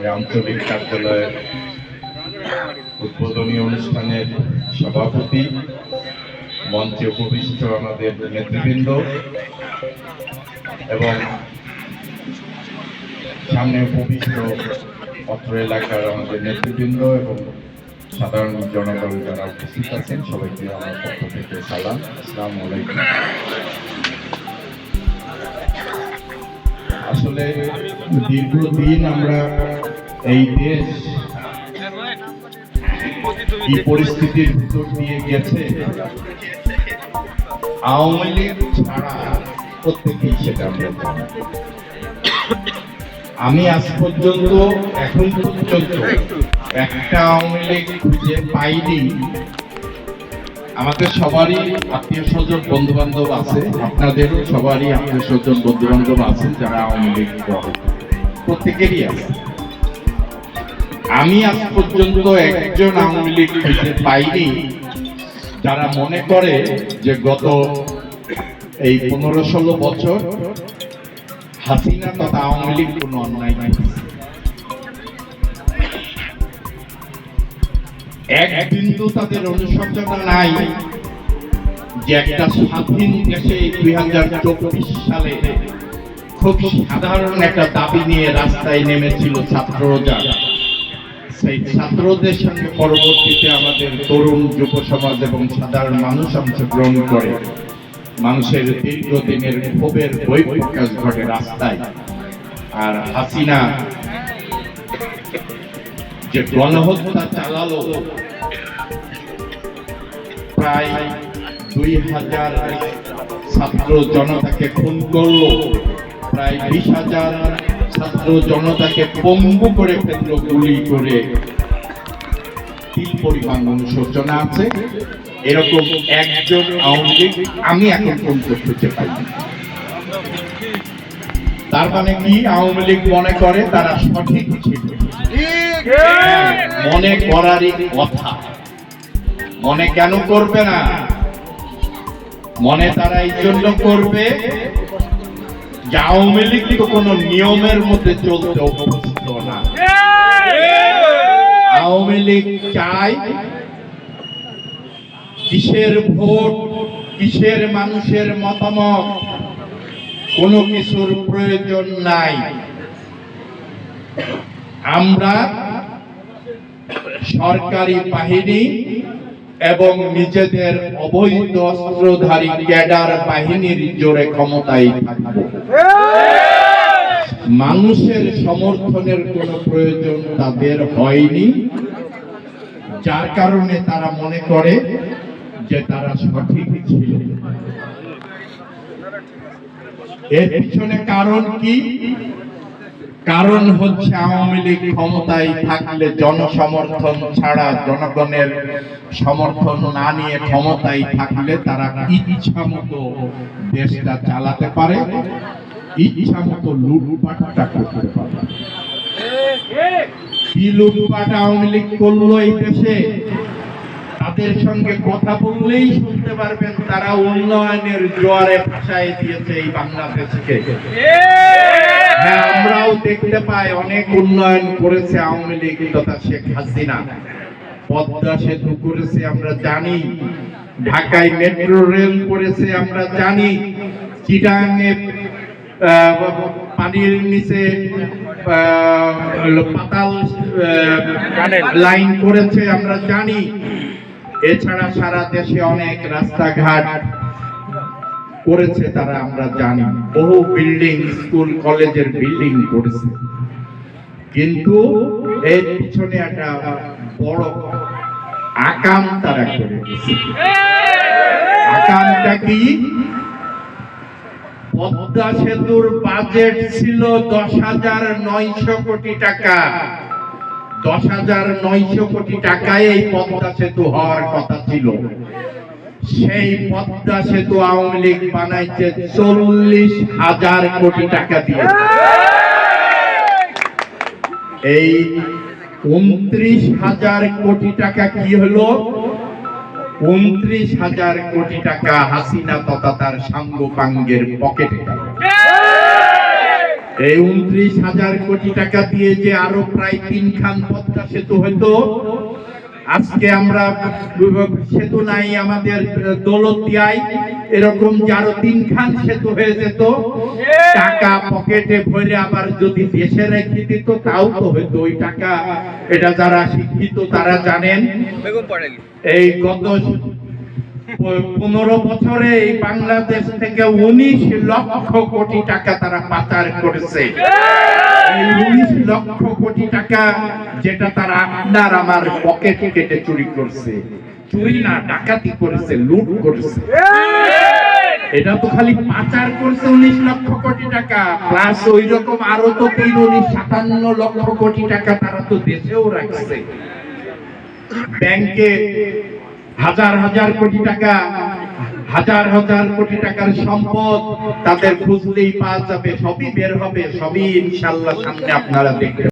এই আঞ্চলিক কার্যালয়ের উদ্বোধনী অনুষ্ঠানের সভাপতি, মঞ্চে উপবিষ্ট আমাদের নেতৃবৃন্দ এবং সামনে উপবিষ্ট অত্র এলাকার আমাদের নেতৃবৃন্দ এবং সাধারণ জনগণ যারা উপস্থিত আছেন, সবাইকে আমার পক্ষ থেকে সালাম। আসসালামু আলাইকুম। আসলে দীর্ঘদিন আমরা এই দেশ কি পরিস্থিতির ভিতর দিয়ে গেছে? আওয়ামী লীগ ছাড়া প্রত্যেকেই সেটা আমি আজ পর্যন্ত, এখন পর্যন্ত একটা আওয়ামী লীগ খুঁজে পাইনি। আমাদের সবারই আত্মীয় স্বজন বন্ধু বান্ধব আছে। আপনাদেরও সবারই আত্মীয় স্বজন বন্ধু বান্ধব আছে যারা আওয়ামী লীগ প্রত্যেকেরই আছে। আমি আজ পর্যন্ত একজন আওয়ামী লীগ খুঁজে পাইনি। যারা মনে করে যে গত এই পনেরো ষোলো বছর হাসিনা তথা আওয়ামী লীগ কোনো অন্যায় নাই। এক বিন্দু তাদের অনুশোচনা নাই যে একটা স্বাধীন দেশে দুই হাজার চব্বিশ সালে খুব সাধারণ একটা দাবি নিয়ে রাস্তায় নেমেছিল ছাত্ররা সেই ছাত্রদের সঙ্গে পরবর্তীতে আমাদের তরুণ যুব সমাজ এবং সাধারণ মানুষ অংশগ্রহণ করে। মানুষের দীর্ঘদিনের ক্ষোভের বই প্রকাশ ঘটে রাস্তায়। আর হাসিনা যে গণহত্যা চালালো, প্রায় দুই হাজার ছাত্র জনতাকে খুন করল, প্রায় বিশ হাজার ছাত্র জনতাকে পঙ্গু করে ফেলল গুলি করে কি পরিমাণ আছে। এরকম একজন আওয়ামী লীগ আমি এখন পাই তার মানে কি আওয়ামী লীগ মনে করে? তারা সঠিক মনে করারই কথা। মনে কেন করবে না? মনে তারা এই জন্য করবে যে আওয়ামী লীগ তো কোনো নিয়মের মধ্যে চলতে অভ্যস্ত না। আওয়ামী লীগ চায় কিসের ভোট কিসের মানুষের মতামত কোনো কিছুর প্রয়োজন নাই। আমরা সরকারি বাহিনী এবং নিজেদের অবৈধ অস্ত্রধারী ক্যাডার বাহিনীর জোরে ক্ষমতায় থাকব। মানুষের সমর্থনের কোনো প্রয়োজন তাদের হয়নি। যার কারণে তারা মনে করে যে তারা সঠিক ছিল। এর পিছনে কারণ কি? কারণ হচ্ছে আওয়ামী লীগ ক্ষমতায় থাকলে জনসমর্থন ছাড়া জনগণের সমর্থন না নিয়ে ক্ষমতায় থাকলে তারা ইচ্ছা মতো দেশটা চালাতে পারে। ইচ্ছা মতো লুটপাটটা করতে পারে কি লুটপাট আওয়ামী লীগ করল এই দেশে? তাদের সঙ্গে কথা বললেই শুনতে পারবেন তারা উন্নয়নের জোয়ারে ভাসায় দিয়েছে এই বাংলাদেশকে। হ্যাঁ আমরাও দেখতে পাই অনেক উন্নয়ন করেছে আওয়ামী লীগ তথা শেখ হাসিনা। পদ্মা সেতু করেছে আমরা জানি। ঢাকায় মেট্রো রেল করেছে আমরা জানি। চিটাঙে আহ, পানির নিচে পাতাল লাইন করেছে আমরা জানি। এছাড়া সারা দেশে অনেক রাস্তাঘাট করেছে তারা আমরা জানি। বহু বিল্ডিং স্কুল কলেজের বিল্ডিং করেছে। কিন্তু এর পিছনে একটা বড় আকাম তারা করে আকামটা কি? পদ্মা সেতুর বাজেট ছিল দশ হাজার নয়শো কোটি টাকা। দশ হাজার নয়শো কোটি টাকায় এই পদ্মা সেতু হওয়ার কথা ছিল। সেই পদ্মা সেতু আওয়ামী লীগ বানাইছে চল্লিশ হাজার কোটি টাকা দিয়ে। এই উনত্রিশ হাজার কোটি টাকা কি হলো? উনত্রিশ হাজার কোটি টাকা হাসিনা তথা তার সাঙ্গ পাঙ্গের পকেটে এই উনত্রিশ হাজার কোটি টাকা দিয়ে যে আরও প্রায় তিন খান পদ্মা সেতু হতো আজকে আমরা সেতু নাই আমাদের দৌলতিয়ায় এরকম যে আরও তিন খান সেতু হয়ে যেত টাকা পকেটে ভরে আবার যদি দেশে রেখে দিত তাও তো হতো ওই টাকা। এটা যারা শিক্ষিত তারা জানেন। এই গত পনেরো বছরে এই বাংলাদেশ থেকে উনিশ লক্ষ কোটি টাকা তারা পাচার করেছে। এটা তো খালি পাচার করছে উনিশ লক্ষ কোটি টাকা। প্লাস ওই আরও তো তিন সাতান্ন লক্ষ কোটি টাকা তারা তো দেশেও রাখছে। ব্যাংকে হাজার হাজার কোটি টাকা হাজার হাজার কোটি টাকার সম্পদ তাদের খুঁজলেই পাওয়া যাবে, সবই বের হবে, সবই ইনশাল্লাহ সামনে আপনারা দেখতে